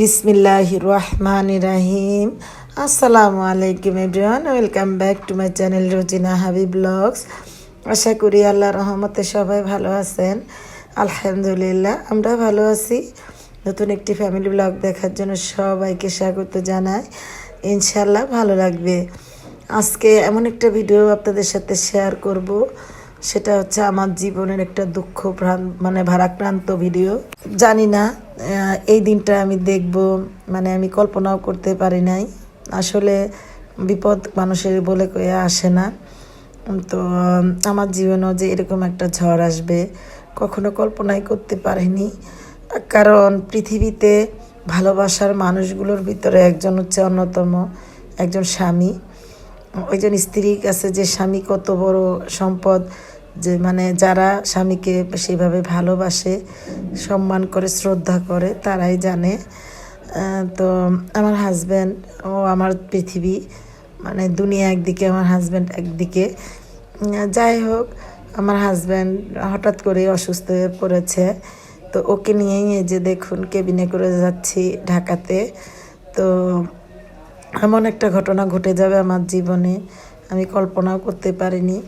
বিসমিল্লাহ রহমান রাহিম। আসসালামু আলাইকুম everyone, welcome back to my channel Rozina Habib blogs. আশা করি আল্লাহ রহমতে সবাই ভালো আছেন। আলহামদুলিল্লাহ আমরা ভালো আছি। নতুন একটি ফ্যামিলি ব্লগ দেখার জন্য সবাইকে স্বাগত জানাই। ইনশাল্লাহ ভালো লাগবে। আজকে এমন একটা ভিডিও আপনাদের সাথে শেয়ার করব। সেটা হচ্ছে আমার জীবনের একটা দুঃখ মানে ভারাক্রান্ত ভিডিও জানি না এই দিনটা আমি দেখব মানে আমি কল্পনাও করতে পারি নাই। আসলে বিপদ মানুষের বলে কয়ে আসে না। তো, আমার জীবনেও যে এরকম একটা ঝড় আসবে, কখনো কল্পনাই করতে পারিনি। কারণ পৃথিবীতে ভালোবাসার মানুষগুলোর ভিতরে একজন হচ্ছে অন্যতম, একজন স্বামী। ওইজন স্ত্রীর কাছে যে স্বামী কত বড় সম্পদ যে মানে যারা স্বামীকে সেভাবে ভালোবাসে, সম্মান করে, শ্রদ্ধা করে, তারাই জানে। তো আমার হাজব্যান্ড ও আমার পৃথিবী মানে দুনিয়া একদিকে, আমার হাজব্যান্ড একদিকে। যাই হোক, আমার হাজব্যান্ড হঠাৎ করে অসুস্থ হয়ে পড়েছে। তো ওকে নিয়েই এই যে দেখুন কেবিনে করে যাচ্ছি ঢাকাতে। তো এমন একটা ঘটনা ঘটে যাবে আমার জীবনে, আমি কল্পনাও করতে পারিনি।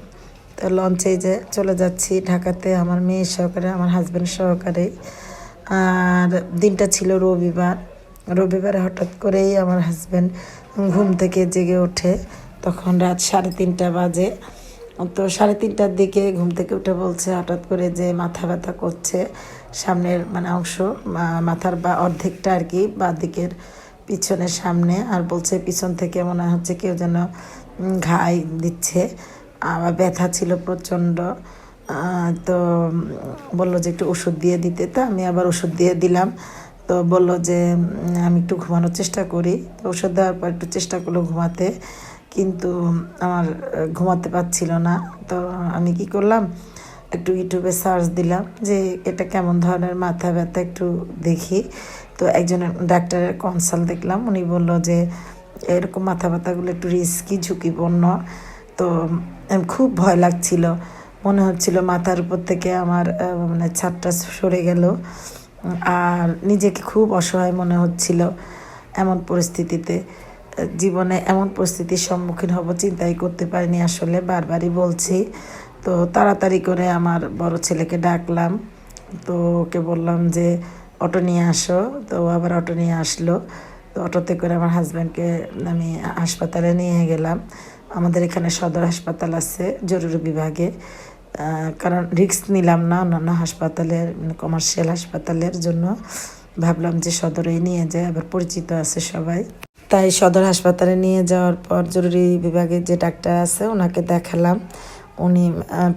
তো লঞ্চে যে চলে যাচ্ছি ঢাকাতে আমার মেয়ে সহকারে, আমার হাজব্যান্ড সহকারে। আর দিনটা ছিল রবিবার। রবিবারে হঠাৎ করেই আমার হাজব্যান্ড ঘুম থেকে জেগে ওঠে। তখন রাত সাড়ে তিনটা বাজে। তো সাড়ে তিনটার দিকে ঘুম থেকে উঠে বলছে, হঠাৎ করে যে মাথা ব্যথা করছে। সামনের মানে অংশ মাথার বা অর্ধেকটা আর কি বা দিকের পিছনের সামনে। আর বলছে পিছন থেকে মনে হচ্ছে কেউ যেন ঘাই দিচ্ছে। আবার ব্যথা ছিল প্রচণ্ড তো বলল যে একটু ওষুধ দিয়ে দিতে। তো আমি আবার ওষুধ দিয়ে দিলাম। তো বলল যে আমি একটু ঘুমানোর চেষ্টা করি। তো ওষুধ দেওয়ার পর একটু চেষ্টা করল ঘুমাতে। কিন্তু আমার ঘুমাতে পারছিল না। তো আমি কি করলাম, একটু ইউটিউবে সার্চ দিলাম যে এটা কেমন ধরনের মাথা ব্যথা একটু দেখি। তো একজন ডাক্তারের কনসাল্ট দেখলাম। উনি বলল যে, এরকম মাথা ব্যথাগুলো একটু রিস্কি, ঝুঁকিপূর্ণ। তো খুব ভয় লাগছিল। মনে হচ্ছিল মাথার উপর থেকে আমার মানে ছাদটা সরে গেল। আর নিজেকে খুব অসহায় মনে হচ্ছিল এমন পরিস্থিতিতে। জীবনে এমন পরিস্থিতির সম্মুখীন হব, চিন্তাই করতে পারিনি আসলে, বারবারই বলছি। তো তাড়াতাড়ি করে আমার বড় ছেলেকে ডাকলাম। তো ওকে বললাম যে, অটো নিয়ে আসো। তো আবার অটো নিয়ে আসলো। তো অটোতে করে আমার হাজব্যান্ডকে আমি হাসপাতালে নিয়ে গেলাম। আমাদের এখানে সদর হাসপাতাল আছে, জরুরি বিভাগে। কারণ রিস্ক নিলাম না অন্যান্য হাসপাতালের কমার্শিয়াল হাসপাতালের জন্য। ভাবলাম যে সদরেই নিয়ে যায় আবার পরিচিত আছে সবাই। তাই সদর হাসপাতালে নিয়ে যাওয়ার পর জরুরি বিভাগে যে ডাক্তার আছে, ওনাকে দেখালাম। উনি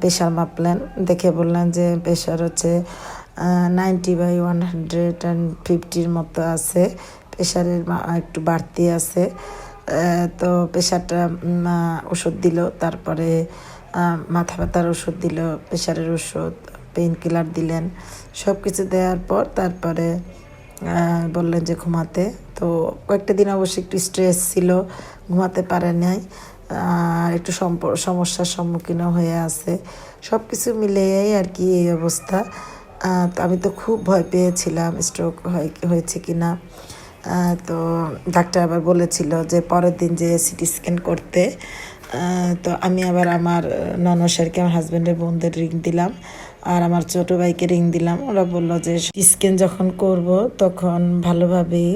প্রেশার মাপলেন। দেখে বললেন যে প্রেশার হচ্ছে ninety by one hundred and ফিফটির মতো আছে। প্রেশারের একটু বাড়তি আছে। তো প্রেশারটা ওষুধ দিল, তারপরে মাথা ব্যথার ওষুধ দিল, প্রেশারের ওষুধ, পেইন কিলার দিলেন। সব কিছু দেওয়ার পর তারপরে বললেন যে ঘুমাতে। তো কয়েকটা দিন অবশ্যই একটু স্ট্রেস ছিল, ঘুমাতে পারে নাই একটু সমস্যার সম্মুখীনও হয়ে আছে। সব কিছু মিলিয়েই আর কি এই অবস্থা। আমি তো খুব ভয় পেয়েছিলাম স্ট্রোক হয়েছে কি না তো ডাক্তার আবার বলেছিল যে পরের দিন যে সিটি স্ক্যান করতে। তো আমি আবার আমার ননসারকে আমার হাজব্যান্ডের বোনদের রিং দিলাম। আর আমার ছোট ভাইকে রিং দিলাম। ওরা বলল যে স্ক্যান যখন করব, তখন ভালোভাবেই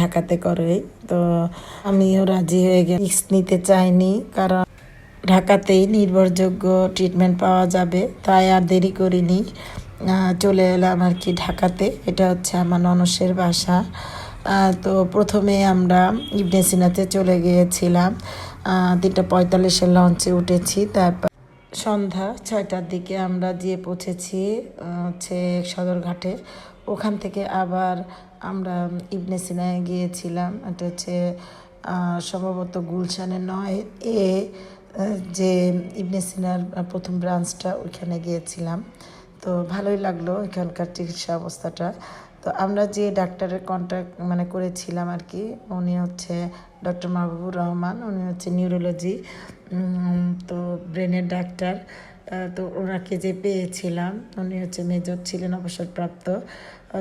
ঢাকাতে করে। তো আমিও রাজি হয়ে গেলাম। রিস্ক নিতে চাইনি, কারণ ঢাকাতেই নির্ভরযোগ্য ট্রিটমেন্ট পাওয়া যাবে। তাই আর দেরি করিনি। চলে এলাম আর কি ঢাকাতে। এটা হচ্ছে আমার ননসের বাসা। তো প্রথমে আমরা ইবনে সিনাতে চলে গিয়েছিলাম। তিনটা পঁয়তাল্লিশের লঞ্চে উঠেছি। তারপর সন্ধ্যা ছয়টার দিকে আমরা গিয়ে পৌঁছেছি হচ্ছে সদরঘাটে ওখান থেকে আবার আমরা ইবনে সিনায় গিয়েছিলাম। এটা হচ্ছে সম্ভবত গুলশানে নয়, এ যে ইবনে সিনার প্রথম ব্রাঞ্চটা ওইখানে গিয়েছিলাম। তো ভালোই লাগল এখানকার চিকিৎসা অবস্থাটা। তো আমরা যে ডাক্তারের কন্ট্যাক্ট মানে করেছিলাম আর কি উনি হচ্ছে ডক্টর মাহবুবুর রহমান, উনি হচ্ছে নিউরোলজি তো ব্রেনের ডাক্তার তো ওনাকে যে পেয়েছিলাম, উনি হচ্ছে মেজর ছিলেন, অবসরপ্রাপ্ত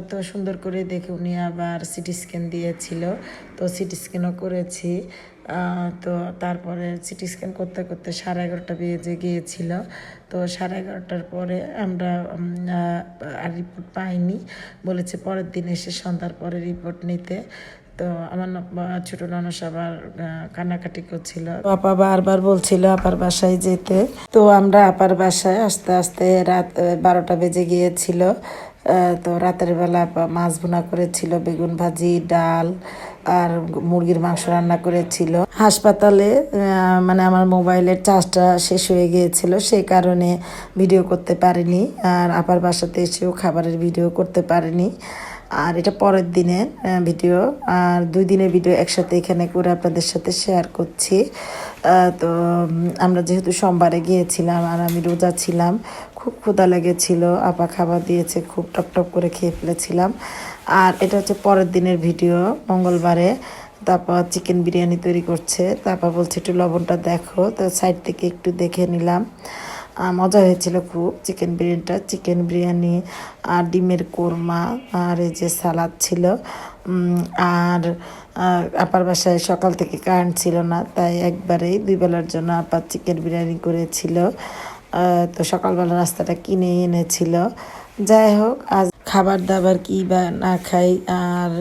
তো সুন্দর করে দেখে উনি আবার সিটি স্ক্যান দিয়েছিল, তো সিটি স্ক্যানও করেছি। তো তারপরে সিটি স্ক্যান করতে করতে সাড়ে এগারোটা বেজে গিয়েছিল। তো সাড়ে এগারোটার পরে আমরা আর রিপোর্ট পাইনি। বলেছে পরের দিন এসে সন্ধ্যার পরে রিপোর্ট নিতে। তো আমার ছোট ননস আবার কান্নাকাটি করছিল। আপা বারবার বলছিল আপার বাসায় যেতে। তো আমরা আপার বাসায় আস্তে আস্তে রাত বারোটা বেজে গিয়েছিল। তো রাতের বেলা মাছ ভুনা করেছিল, বেগুন ভাজি, ডাল আর মুরগির মাংস রান্না করেছিল। হাসপাতালে মানে আমার মোবাইলের চার্জটা শেষ হয়ে গিয়েছিল, সেই কারণে ভিডিও করতে পারিনি। আর আপার বাসাতে এসেও খাবারের ভিডিও করতে পারিনি। আর এটা পরের দিনের ভিডিও। আর দুই দিনের ভিডিও একসাথে এখানে করে আপনাদের সাথে শেয়ার করছি। তো আমরা যেহেতু সোমবারে গিয়েছিলাম আর আমি রোজা ছিলাম খুব ক্ষুধা লেগেছিল। আপা খাবার দিয়েছে, খুব টপ টপ করে খেয়ে ফেলেছিলাম। আর এটা হচ্ছে পরের দিনের ভিডিও, মঙ্গলবারে। তারপর চিকেন বিরিয়ানি তৈরি করছে। তারপর বলছে, একটু লবণটা দেখো। তো সাইড থেকে একটু দেখে নিলাম। মজা হয়েছিল খুব চিকেন বিরিয়ানিটা। চিকেন বিরিয়ানি আর ডিমের কোরমা আর এই যে সালাদ ছিল। আর আপার বাসায় সকাল থেকে কারেন্ট ছিল না। তাই একবারেই দুই বেলার জন্য আপার চিকেন বিরিয়ানি করেছিল। তো সকালবেলা রাস্তাটা কিনে এনেছিল। যাই হোক, আজ খাবার দাবার কি বা না খাই আর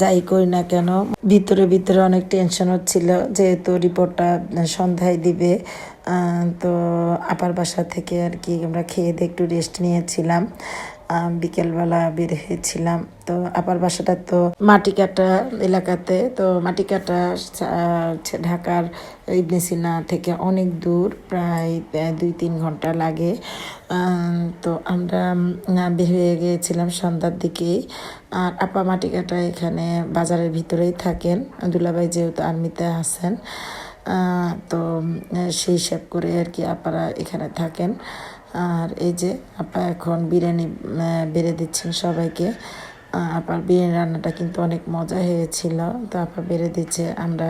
যাই করি না কেন, ভিতরে ভিতরে অনেক টেনশন হচ্ছিল, যেহেতু রিপোর্টটা সন্ধ্যায় দিবে। তো আপার বাসা থেকে আর কি আমরা খেয়ে দিয়ে একটু রেস্ট নিয়েছিলাম। বিকেলবেলা বের হয়েছিলাম। তো আপার বাসাটা তো মাটিকাটা এলাকাতে, তো মাটিকাটা ঢাকার ইবনে সিনা থেকে অনেক দূর, প্রায় দুই, তিন ঘণ্টা লাগে। তো আমরা বের হয়ে গিয়েছিলাম সন্ধ্যার দিকেই। আর আপা মাটিকাটা এখানে বাজারের ভিতরেই থাকেন, দুলাভাই যেহেতু আর্মিতে আছেন। তো সেই হিসাব করে আর কি আপারা এখানে থাকেন। আর এই যে আপা এখন বিরিয়ানি বেড়ে দিচ্ছেন সবাইকে। আপার বিরিয়ানি রান্নাটা কিন্তু অনেক মজা হয়েছিল। তো আপা বেড়ে দিচ্ছে। আমরা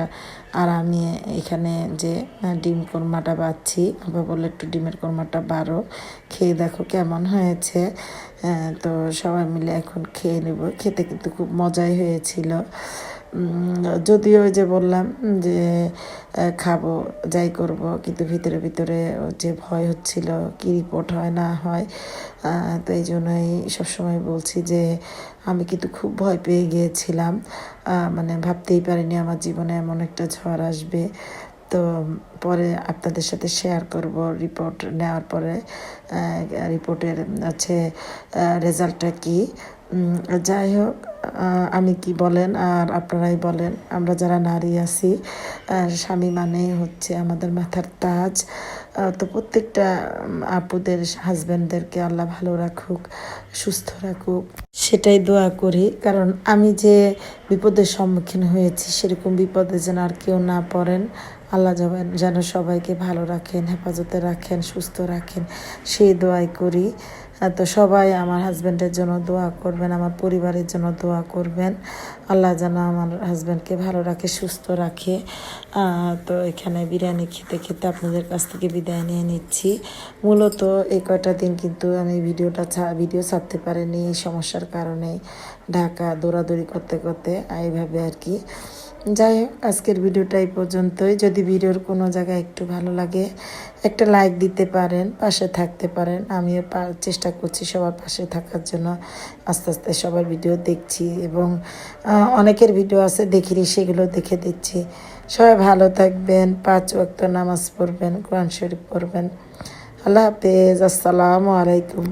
আর আমি এখানে যে ডিম কোরমাটা বাচ্ছি আপা বলল, একটু ডিমের কোরমাটা বারো খেয়ে দেখো কেমন হয়েছে। তো সবাই মিলে এখন খেয়ে নেব। খেতে কিন্তু খুব মজাই হয়েছিল। যদিও যে বললাম যে খাব, যাই করব, কিন্তু ভিতরে ভিতরে যে ভয় হচ্ছিল, কি রিপোর্ট হয়, না হয় তো এই জন্যই সবসময় বলছি যে, আমি কিন্তু খুব ভয় পেয়ে গিয়েছিলাম। মানে ভাবতেই পারিনি আমার জীবনে এমন একটা ঝড় আসবে। তো পরে আপনাদের সাথে শেয়ার করব রিপোর্ট নেওয়ার পরে রিপোর্টের আছে রেজাল্টটা কি? যাই হোক আমি কি বলেন আর আপনারাই বলেন। আমরা যারা নারী আছি স্বামী মানেই হচ্ছে আমাদের মাথার তাজ। তো প্রত্যেকটা আপুদের হাজব্যান্ডদেরকে আল্লাহ ভালো রাখুক, সুস্থ রাখুক, সেটাই দোয়া করি। কারণ আমি যে বিপদের সম্মুখীন হয়েছি, সেরকম বিপদে যেন আর কেউ না পড়েন। আল্লাহ যেন- যেন সবাইকে ভালো রাখেন, হেফাজতে রাখেন, সুস্থ রাখেন, সেই দোয়াই করি। তো সবাই আমার হাজব্যান্ডের জন্য দোয়া করবেন, আমার পরিবারের জন্য দোয়া করবেন। আল্লাহ যেন আমার হাজব্যান্ডকে ভালো রাখে, সুস্থ রাখে। তো এখানে বিরিয়ানি খেতে খেতে আপনাদের কাছ থেকে বিদায় নিয়ে নিচ্ছি। মূলত এই কয়টা দিন কিন্তু আমি ভিডিওটা ভিডিও ছাড়তে পারিনি এই সমস্যার কারণে। ঢাকা দৌড়াদৌড়ি করতে করতে এইভাবে আর কি। যাই হোক, আজকের ভিডিওটা এই পর্যন্তই। যদি ভিডিওর কোনো জায়গায় একটু ভালো লাগে, একটা লাইক দিতে পারেন, পাশে থাকতে পারেন। আমিও চেষ্টা করছি সবার পাশে থাকার জন্য। আস্তে আস্তে সবার ভিডিও দেখছি এবং অনেকের ভিডিও আছে, দেখিনি, সেগুলো দেখে দিচ্ছি। সবাই ভালো থাকবেন, পাঁচ ওয়াক্ত নামাজ পড়বেন, কোরআন শরীফ পড়বেন। আল্লাহ হাফেজ, আসসালামু আলাইকুম।